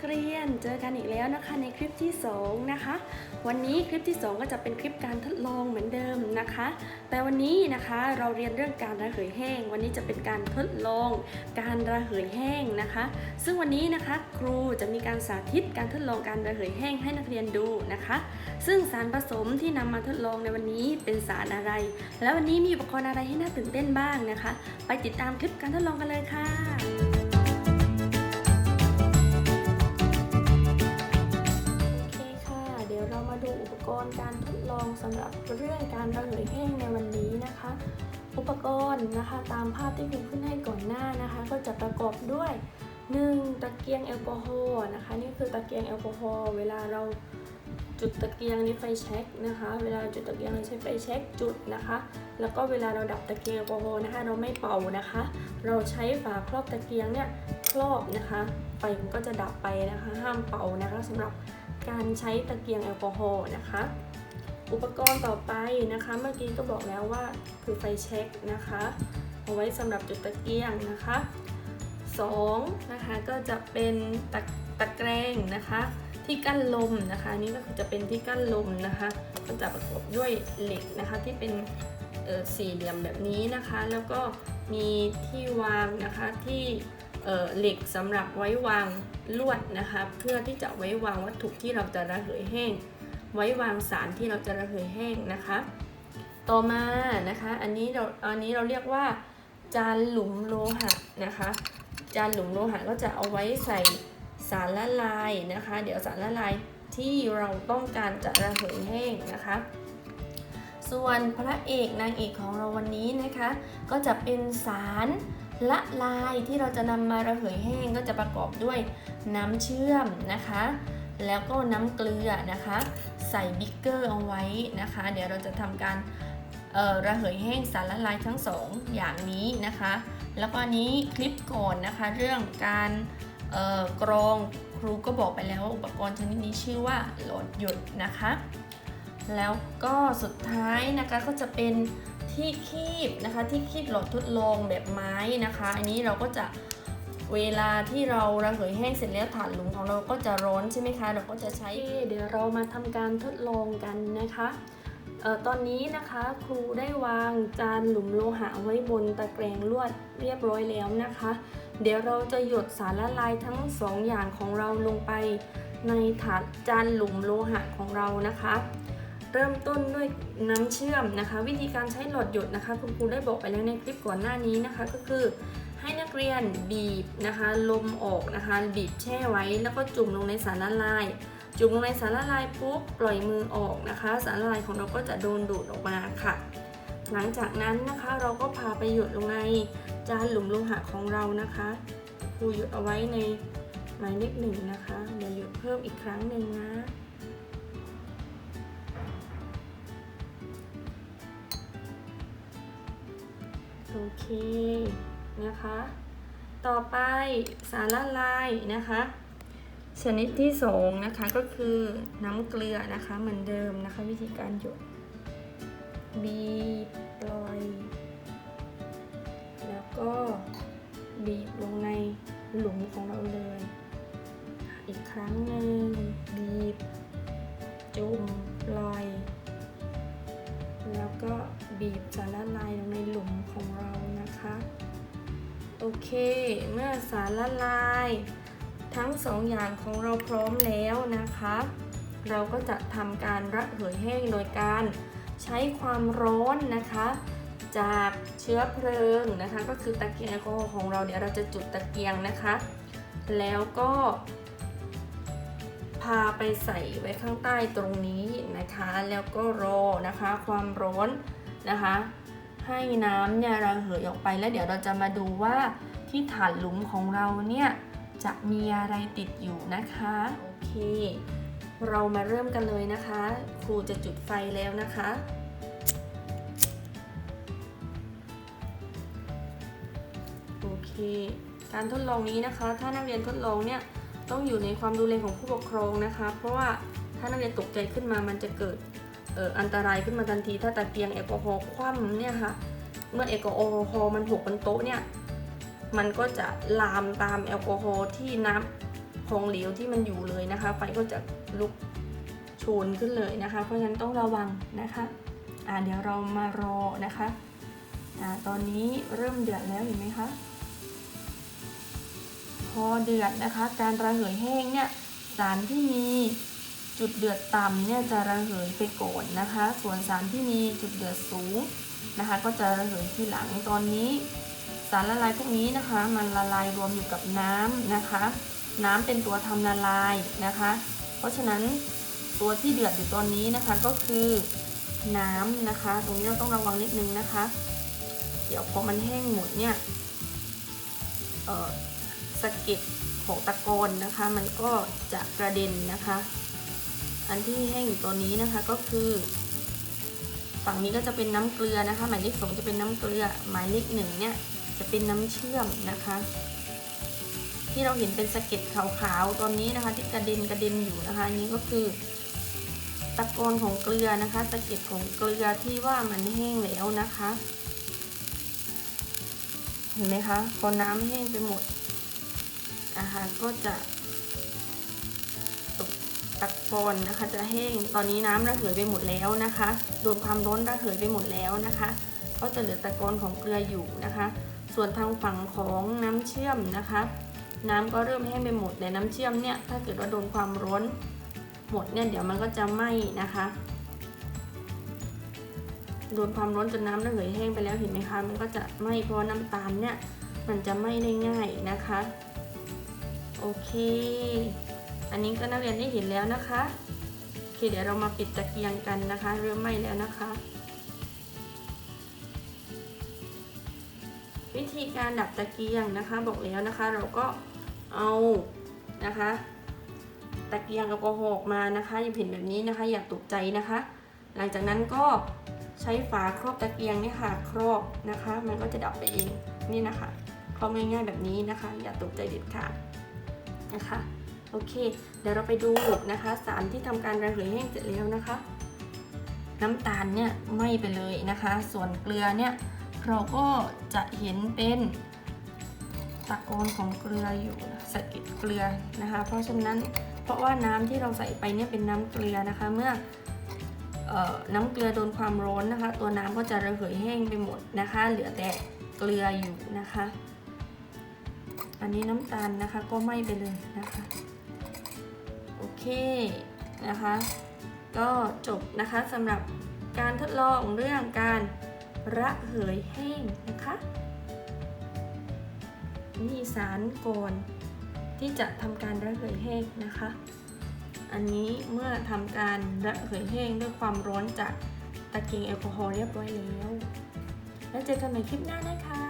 กเรียน เจอกันอีกแล้วนะคะในคลิปที่ 2 นะคะ วันนี้คลิปที่ 2 ก็จะเป็นคลิปการทดลองเหมือนเดิมนะคะ แต่วันนี้นะคะเราเรียนเรื่องการระเหยแห้ง วันนี้จะเป็นการทดลองการระเหยแห้งนะคะ ซึ่งวันนี้นะคะครูจะมีการสาธิตการทดลองการระเหยแห้งให้นักเรียนดูนะคะ ซึ่งสารผสมที่นำมาทดลองในวันนี้เป็นสารอะไร และวันนี้มีอุปกรณ์อะไรให้น่าตื่นเต้นบ้างนะคะ ไปติดตามคลิปการทดลองกันเลยค่ะ สำหรับเรื่องการระเหยแห้งในวันนี้นะคะ อุปกรณ์นะคะตามภาพที่คุณขึ้นให้ก่อนหน้านะคะ ก็จะประกอบด้วย 1. ตะเกียงแอลกอฮอล์นะคะนี่คือตะเกียงแอลกอฮอล์เวลาเราจุดตะเกียงนี่ไฟแช็กนะคะ เวลาจุดตะเกียงเราใช้ไฟแช็กจุดนะคะ แล้วก็เวลาเราดับตะเกียงแอลกอฮอล์นะคะ เราไม่เป่านะคะ เราใช้ฝาครอบตะเกียงเนี่ยครอบนะคะไฟมันก็จะดับไปนะคะ ห้ามเป่านะคะสำหรับการใช้ตะเกียงแอลกอฮอล์นะคะ อุปกรณ์ต่อไปนะคะ เมื่อกี้ก็บอกแล้วว่าคือไฟเช็คนะคะเอาไว้สำหรับจุดตะเกียงนะคะสองนะคะก็จะเป็นตะตะแกรงนะคะ ที่กั้นลมนะคะนี่ก็คือจะเป็นที่กั้นลมนะคะก็จะประกอบด้วยเหล็กนะคะที่เป็นสี่เหลี่ยมแบบนี้นะคะ แล้วก็มีที่วางนะคะที่เอ่อเหล็กสำหรับไว้วางลวดนะคะ เพื่อที่จะไว้วางวัตถุที่เราจะระเหยแห้ง ไว้วางสารที่เราจะระเหยแห้งนะคะ ต่อมานะคะ อันนี้เราอันนี้เราเรียกว่า จานหลุมโลหะนะคะ จานหลุมโลหะก็จะเอาไว้ใส่สารละลายนะคะ เดี๋ยวสารละลายที่เราต้องการจะระเหยแห้งนะคะ ส่วนพระเอกนางเอกของเราวันนี้นะคะ ก็จะเป็นสารละลายที่เราจะนำมาระเหยแห้งก็จะประกอบด้วยน้ำเชื่อมนะคะ แล้วก็น้ำเกลือนะคะ ใส่บิ๊กเกอร์เอาไว้นะคะ เดี๋ยวเราจะทำการระเหยแห้งสารละลายทั้งสองอย่างนี้นะคะ แล้วก็นี้คลิปก่อนนะคะ เรื่องการกรองครูก็บอกไปแล้วว่าอุปกรณ์ชนิดนี้ชื่อว่าหลอดหยดนะคะ แล้วก็สุดท้ายนะคะก็จะเป็นที่คีบนะคะที่คีบหลอดทดลองแบบไม้นะคะ อันนี้เราก็จะ เวลาที่เราระเหยแห้งเสร็จแล้วถ่านหลุมของเราก็จะร้อนใช่ไหมคะ เราก็จะใช้ เดี๋ยวเรามาทำการทดลองกันนะคะออตอนนี้นะคะครูได้วางจานหลุมโลหะไว้บนตะแกรงลวดเรียบร้อยแล้วนะคะ เดี๋ยวเราจะหยดสารละลายทั้งสองอย่างของเราลงไปในถาดจานหลุมโลหะของเรานะคะ เริ่มต้นด้วยน้ำเชื่อมนะคะ วิธีการใช้หลอดหยดนะคะ คุณครูได้บอกไปแล้วในคลิปก่อนหน้านี้นะคะ ก็คือ ให้นักเรียนบีบนะคะลมออกนะคะบีบแช่ไว้แล้วก็จุ่มลงในสารละลาย จุ่มลงในสารละลายปุ๊บปล่อยมือออกนะคะ สารละลายของเราก็จะโดนดูดออกมาค่ะ หลังจากนั้นนะคะเราก็พาไปหยดลงในจานหลุมโลหะของเรานะคะครูหยดเอาไว้ในหมายเลขหนึ่งนะคะเดี๋ยวหยดเพิ่มอีกครั้งหนึ่งนะโอเค นะคะ ต่อไปสารละลายนะคะ ชนิดที่สองนะคะก็คือน้ำเกลือนะคะเหมือนเดิมนะคะ วิธีการหยดบีบปล่อย แล้วก็บีบลงในหลุมของเราเลย อีกครั้งหนึ่งบีบ จุ่มปล่อย แล้วก็บีบสารละลายลงในหลุมของเรานะคะ โอเค เมื่อสารละลาย ทั้งสองอย่างของเราพร้อมแล้วนะคะ เราก็จะทำการระเหยแห้งโดยการใช้ความร้อนนะคะ จากเชื้อเพลิงนะคะ ก็คือตะเกียงแอลกอฮอล์ของเราเดี๋ยวเราจะจุดตะเกียงนะคะ แล้วก็ พาไปใส่ไว้ข้างใต้ตรงนี้นะคะ แล้วก็รอนะคะ ความร้อนนะคะ ให้น้ำเนี่ยระเหยออกไปแล้วเดี๋ยวเราจะมาดูว่าที่ฐานหลุมของเราเนี่ยจะมีอะไรติดอยู่นะคะ โอเค เรามาเริ่มกันเลยนะคะ ครูจะจุดไฟแล้วนะคะ โอเค การทดลองนี้นะคะ ถ้านักเรียนทดลองเนี่ยต้องอยู่ในความดูแลของผู้ปกครองนะคะ เพราะว่าถ้านักเรียนตกใจขึ้นมามันจะเกิด อ่ออันตรายขึ้นมาทันทีถ้าตะเกียงแอลกอฮอล์คว่ำเนี่ยค่ะ เมื่อแอลกอฮอล์มันหกบนโต๊ะเนี่ยมันก็จะลามตามแอลกอฮอล์ที่น้ำของเหลวที่มันอยู่เลยนะคะ ไฟก็จะลุกโชนขึ้นเลยนะคะ เพราะฉะนั้นต้องระวังนะคะอ่าเดี๋ยวเรามารอนะคะอ่าตอนนี้เริ่มเดือดแล้วเห็นไหมคะพอเดือดนะคะ การระเหยแห้งเนี่ยสารที่มี จุดเดือดต่ำเนี่ยจะระเหยไปก่อนนะคะ ส่วนสารที่มีจุดเดือดสูงนะคะ ก็จะระเหยทีหลังตอนนี้ สารละลายพวกนี้นะคะ มันละลายรวมอยู่กับน้ำนะคะ น้ำเป็นตัวทำละลายนะคะ เพราะฉะนั้นตัวที่เดือดอยู่ตอนนี้นะคะก็คือน้ำนะคะ ตรงนี้เราต้องระวังนิดนึงนะคะ เดี๋ยวพอมันแห้งหมดเนี่ยสะเก็ดของตะกอนนะคะ มันก็จะกระเด็นนะคะ อันที่แห้งอยู่ตอนนี้นะคะก็คือ ฝั่งนี้ก็จะเป็นน้ำเกลือนะคะ หมายเลขสองจะเป็นน้ำเกลือ หมายเลขหนึ่งเนี่ยจะเป็นน้ำเชื่อมนะคะ ที่เราเห็นเป็นสะเก็ดขาวๆตอนนี้นะคะ ที่กระเด็นกระเด็นอยู่นะคะอันนี้ก็คือตะกอนของเกลือนะคะสะเก็ดของเกลือที่ว่ามันแห้งแล้วนะคะ เห็นไหมคะพอน้ำแห้งไปหมดอาหารก็จะ ตกตะกอนนะคะ จะแห้ง ตอนนี้น้ำระเหยไปหมดแล้วนะคะโดนความร้อนระเหยไปหมดแล้วนะคะ ก็จะเหลือตะกอนของเกลืออยู่นะคะ ส่วนทางฝั่งของน้ำเชื่อมนะคะ น้ำก็เริ่มแห้งไปหมดแต่น้ำเชื่อมเนี่ยถ้าเกิดว่าโดนความร้อนหมดเนี่ยเดี๋ยวมันก็จะไหม้นะคะโดนความร้อนจนน้ำระเหยแห้งไปแล้วเห็นไหมคะ มันก็จะไหม้เพราะน้ำตาลเนี่ย มันจะไหม้ได้ง่ายนะคะ โอเค อันนี้ก็นักเรียนได้เห็นแล้วนะคะโอเคเดี๋ยวเรามาปิดตะเกียงกันนะคะ เริ่มไหม้แล้วนะคะ วิธีการดับตะเกียงนะคะ บอกแล้วนะคะ เราก็เอานะคะ ตะเกียงแอลกอฮอล์ออกมานะคะอย่าเห็นแบบนี้นะคะ อย่าตกใจนะคะ หลังจากนั้นก็ใช้ฝาครอบตะเกียงนี่ค่ะครอบนะคะ มันก็จะดับไปเองนี่นะคะครอบง่ายๆแบบนี้นะคะ อย่าตกใจเด็ดขาดนะคะ โอเค เดี๋ยวเราไปดูนะคะสารที่ทำการระเหยแห้งเสร็จแล้วนะคะ น้ำตาลเนี่ยไหม้ไปเลยนะคะ ส่วนเกลือเนี่ยเราก็จะเห็นเป็นตะกอนของเกลืออยู่สะเก็ดเกลือนะคะ เพราะฉะนั้นเพราะว่าน้ำที่เราใส่ไปเนี่ยเป็นน้ำเกลือนะคะ เมื่อออน้ำเกลือโดนความร้อนนะคะ ตัวน้ำก็จะระเหยแห้งไปหมดนะคะ เหลือแต่เกลืออยู่นะคะ อันนี้น้ำตาลนะคะก็ไหม้ไปเลยนะคะ เคนะคะ ก็จบนะคะสำหรับการทดลองเรื่องการระเหยแห้งนะคะนี่สารก่อนที่จะทำการระเหยแห้งนะคะ อันนี้เมื่อทำการระเหยแห้งด้วยความร้อนจากตะเกียงแอลกอฮอล์เรียบร้อยแล้ว แล้วเจอกันใหม่คลิปหน้านะคะ